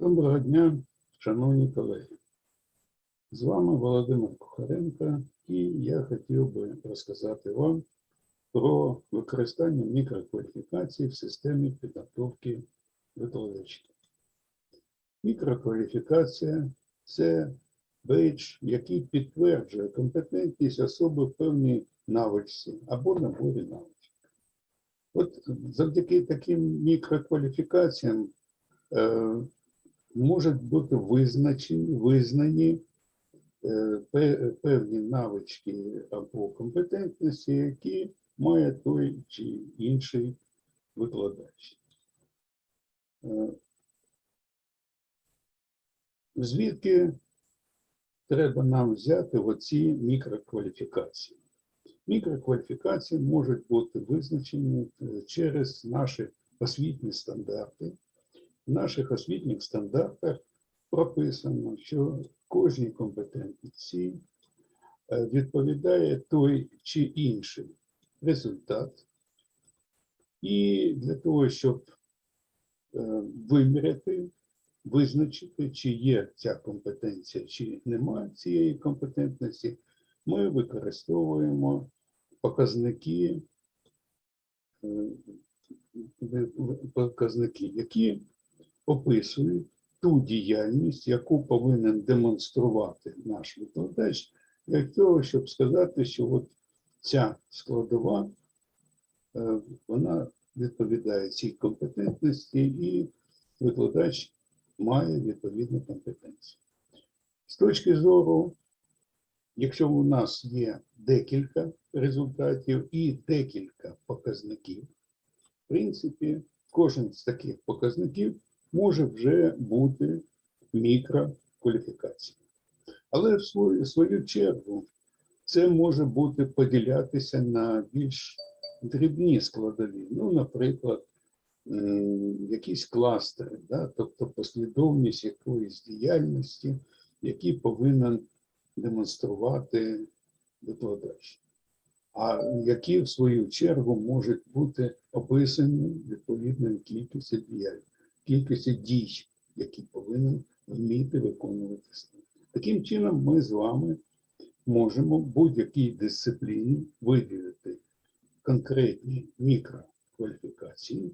Доброго дня, шановні колеги. З вами Володимир Кухаренко, і я хотів би розказати вам про використання мікрокваліфікації в системі підготовки викладачів. Мікрокваліфікація це бейдж, який підтверджує компетентність особи в певній навичці або наборі навичок. От завдяки таким мікрокваліфікаціям е, можуть бути визначені, визнані е, певні навички або компетентності, які має той чи інший викладач. Е, Звідки треба нам взяти оці мікрокваліфікації? Мікрокваліфікації можуть бути визначені е, через наші освітні стандарти. В наших освітніх стандартах прописано, що кожній компетенції е, відповідає той чи інший результат. І для того, щоб е, виміряти, визначити, чи є ця компетенція, чи немає цієї компетентності, ми використовуємо показники, е, показники, які описують ту діяльність, яку повинен демонструвати наш викладач, для того, щоб сказати, що от ця складова, е, вона відповідає цій компетентності, і викладач має відповідну компетенцію. З точки зору, якщо у нас є декілька результатів і декілька показників, в принципі, кожен з таких показників може вже бути мікрокваліфікацією. Але в свою, свою чергу це може бути поділятися на більш дрібні складові. Ну, наприклад, якісь кластери, да? тобто послідовність якоїсь діяльності, які повинен демонструвати викладач а які в свою чергу можуть бути описані відповідною кількістю діяль, кількістю дій, які повинен вміти виконувати студент. Таким чином, ми з вами можемо будь-якій дисципліні виділити конкретні мікрокваліфікації,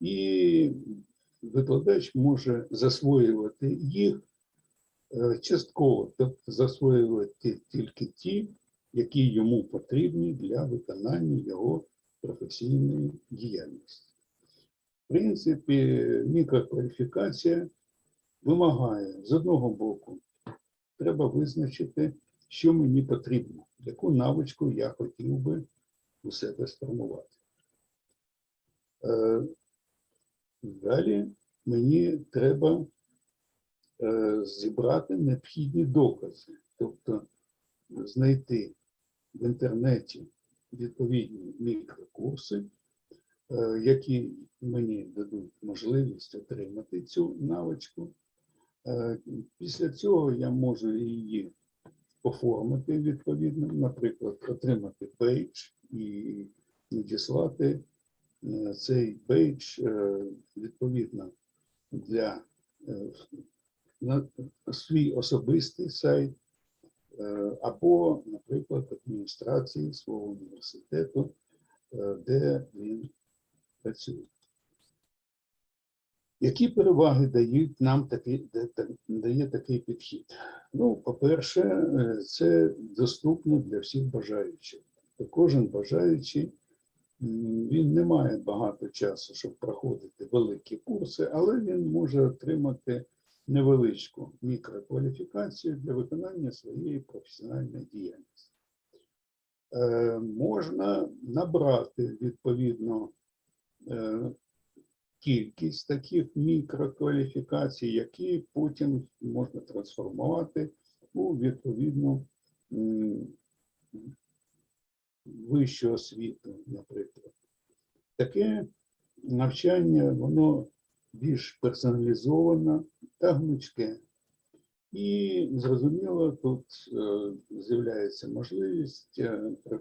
і викладач може засвоювати їх е, частково, тобто засвоювати тільки ті, які йому потрібні для виконання його професійної діяльності. В принципі, мікрокваліфікація вимагає з одного боку, треба визначити, що мені потрібно, яку навичку я хотів би у себе сформувати. Е, Далі мені треба е, зібрати необхідні докази, тобто знайти в інтернеті відповідні мікрокурси, які мені дадуть можливість отримати цю навичку. Е, Після цього я можу її оформити відповідно, наприклад, отримати бейдж і надіслати е, цей бейдж е, відповідно для е, на свій особистий сайт е, або, наприклад, адміністрації свого університету, е, де він працює. Які переваги дають нам да- дає такий підхід? Ну, по-перше, е, це доступно для всіх бажаючих. Кожен бажаючий, він не має багато часу, щоб проходити великі курси, але він може отримати невеличку мікрокваліфікацію для виконання своєї професіональної діяльності. Е, можна набрати відповідно кількість таких мікрокваліфікацій, які потім можна трансформувати у відповідну вищу освіту, наприклад. Таке навчання, воно більш персоналізоване та гнучке. І зрозуміло, тут е, з'являється можливість е, е,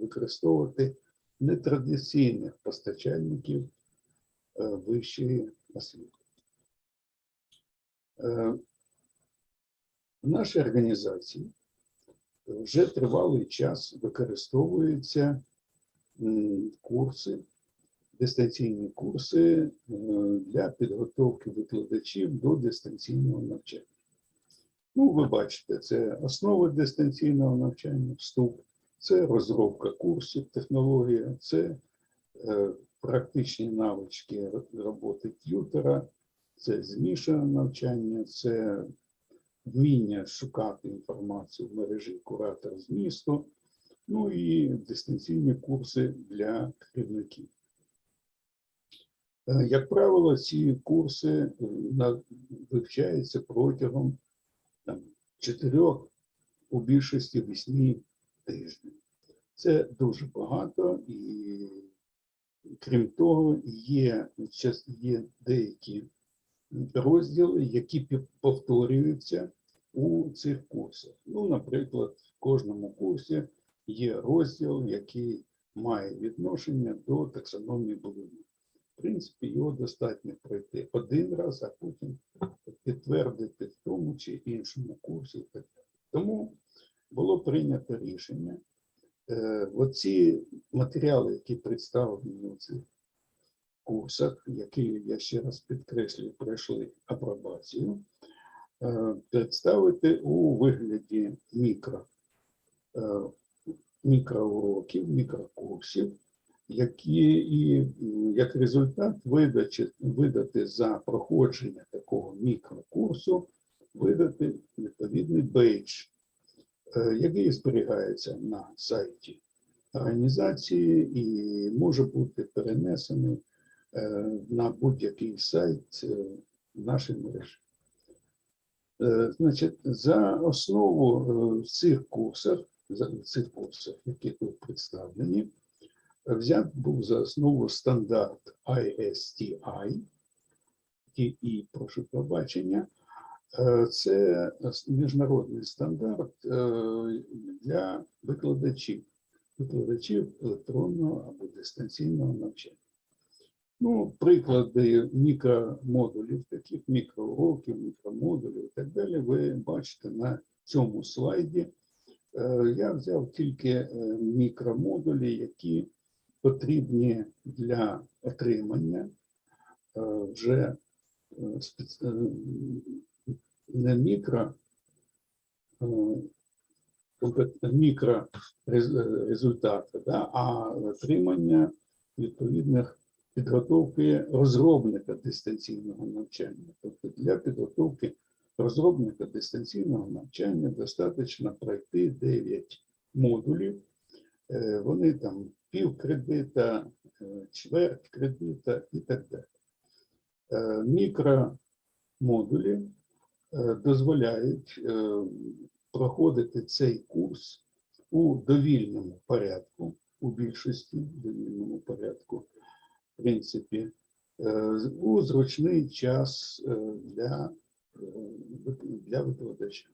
використовувати нетрадиційних постачальників е, вищої освіти. Е, В нашій організації вже тривалий час використовуються курси, дистанційні курси е, для підготовки викладачів до дистанційного навчання. Ну, ви бачите, це основи дистанційного навчання, вступ, це розробка курсів, технологія, це е, практичні навички роботи т'ютера, це змішане навчання, це вміння шукати інформацію в мережі куратор змісту, ну і дистанційні курси для керівників. Е, Як правило, ці курси е, вивчаються протягом там, чотирьох, у більшості восьми тижнів. Це дуже багато, і крім того, є, є деякі розділи, які повторюються у цих курсах. Ну, наприклад, в кожному курсі є розділ, який має відношення до таксономії Блума. В принципі, його достатньо пройти один раз, а потім підтвердити в тому чи іншому курсі. Тому було прийнято рішення. Е, оці матеріали, які представлені у цих курсах, які, я ще раз підкреслюю, пройшли апробацію, е, представити у вигляді мікро, е, мікроуроків, мікрокурсів, які і як результат видачі, видати за проходження такого мікрокурсу, видати відповідний бейдж, який зберігається на сайті організації і може бути перенесений е, на будь-який сайт е, нашої мережі. Е, Значить, за основу е, цих курсах, за в цих курсах, які тут представлені, е, взят був за основу стандарт ISTI, TI, прошу пробачення. Е, Це міжнародний стандарт е, для викладачів, викладачів електронного або дистанційного навчання. Ну, приклади мікромодулів, таких мікроуроків, мікромодулів і так далі, ви бачите на цьому слайді. Е, Я взяв тільки мікромодулі, які потрібні для отримання вже не мікро, е, мікро е, результати, да, а отримання відповідних підготовки розробника дистанційного навчання. Тобто для підготовки розробника дистанційного навчання достатньо пройти 9 модулів. Е, Вони там пів кредита, чверть кредита і так далі. Мікромодулі дозволяють е, проходити цей курс у довільному порядку, у більшості довільному порядку, в принципі, е, у зручний час е, для, е, для викладача.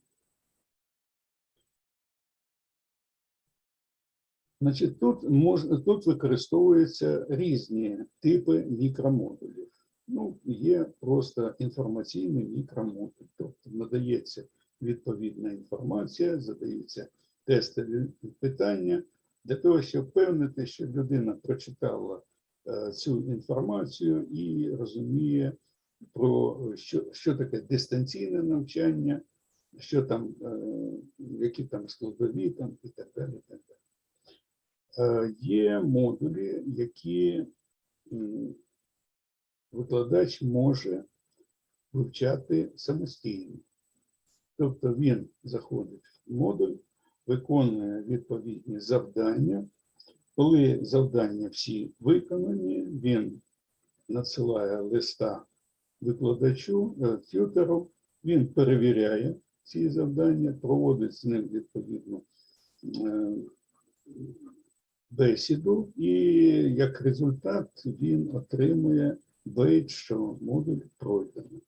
Значить, тут можна тут використовуються різні типи мікромодулів. Ну, є просто інформаційний мікромодуль, тобто надається відповідна інформація, задаються тестові питання для того, щоб впевнити, що людина прочитала е, цю інформацію і розуміє про що, що таке дистанційне навчання, що там, е, які там складові там і так далі. І так далі. Е, Є модулі, які викладач може вивчати самостійно. Тобто він заходить в модуль, виконує відповідні завдання. Коли завдання всі виконані, він надсилає листа викладачу, е, тютеру, він перевіряє ці завдання, проводить з ним відповідну е, бесіду, і як результат він отримує бейдж, що модуль пройдено.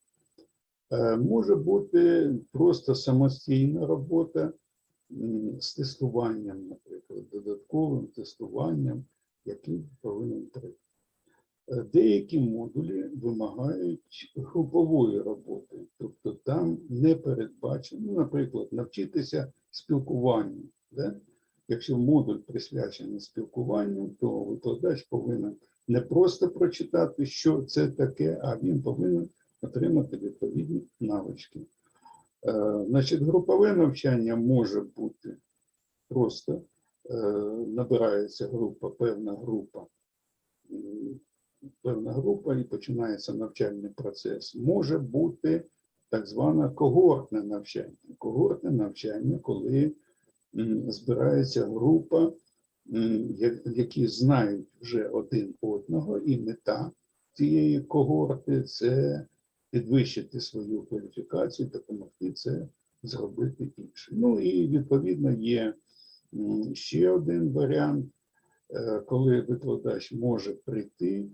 Е, Може бути просто самостійна робота з тестуванням, наприклад, додатковим тестуванням, який повинен пройти. Е, Деякі модулі вимагають групової роботи, тобто там не передбачено, наприклад, навчитися спілкуванню. Да? Якщо модуль присвячений спілкуванню, то викладач повинен не просто прочитати, що це таке, а він повинен отримати відповідні навички. Е, Значить, групове навчання може бути просто е, набирається група, певна група, певна група і починається навчальний процес. Може бути так зване когортне навчання. Когортне навчання, коли збирається група, які знають вже один одного, і мета цієї когорти це підвищити свою кваліфікацію, допомогти це зробити інше. Ну і відповідно є ще один варіант, е, коли викладач може прийти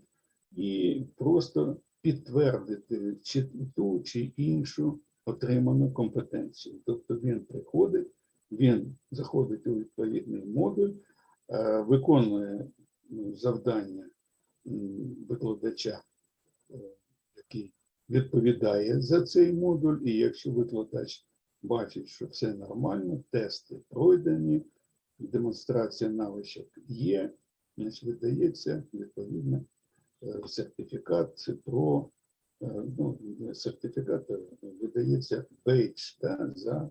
і просто підтвердити чи ту чи іншу отриману компетенцію. Тобто він приходить, він заходить у відповідний модуль, е, виконує ну, завдання викладача, е, який відповідає за цей модуль, і якщо викладач бачить, що все нормально, тести пройдені, демонстрація навичок є, значить видається відповідно е, сертифікат про е, ну, сертифікат, видається бейдж да, за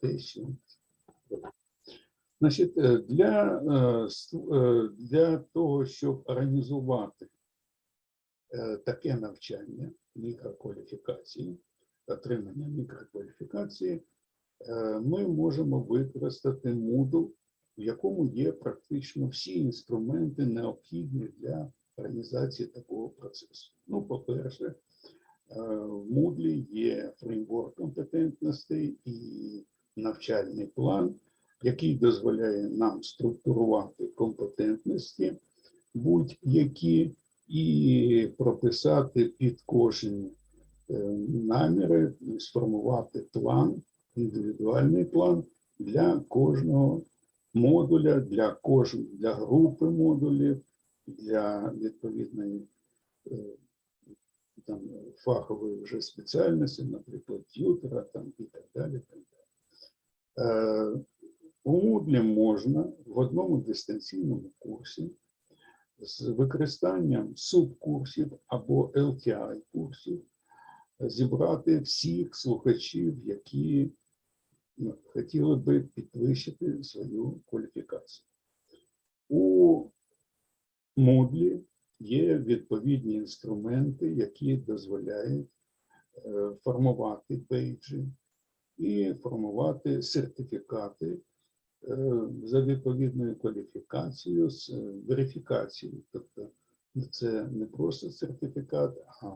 те, що Значить, е, для, е, е, для того, щоб організувати таке навчання мікрокваліфікації, отримання мікрокваліфікації, ми можемо використати Moodle, в якому є практично всі інструменти необхідні для організації такого процесу. Ну, по-перше, в Moodle є фреймворк компетентностей і навчальний план, який дозволяє нам структурувати компетентності будь-які і прописати під кожні е, наміри, сформувати план, індивідуальний план для кожного модуля, для кожного для групи модулів, для відповідної е, там, фахової вже спеціальності, наприклад, т'ютера там, і так далі. Так далі. У Moodle можна в одному дистанційному курсі з використанням субкурсів або LTI курсів зібрати всіх слухачів, які ну, хотіли би підвищити свою кваліфікацію. У Moodle є відповідні інструменти, які дозволяють е, формувати бейджі і формувати сертифікати за відповідною кваліфікацією з е, верифікацією. Тобто це не просто сертифікат, а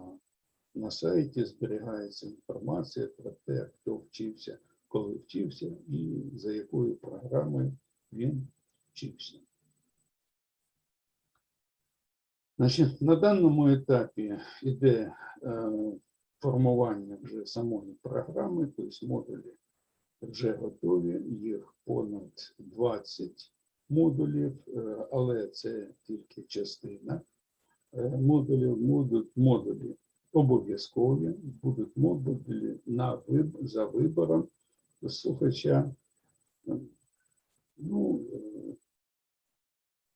на сайті зберігається інформація про те, хто вчився, коли вчився і за якою програмою він вчився. Значить, на даному етапі йде е, формування вже самої програми, тобто модулі вже готові, їх понад 20 модулів, е, але це тільки частина е, модулів. Будуть модулі обов'язкові, будуть модулі на за вибором слухача. Ну, е,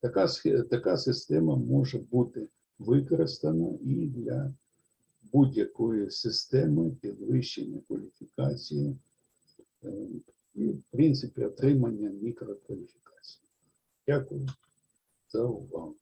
така, така система може бути використана і для будь-якої системи підвищення кваліфікації Е, і, в принципі, отримання мікрокваліфікації. Дякую за увагу.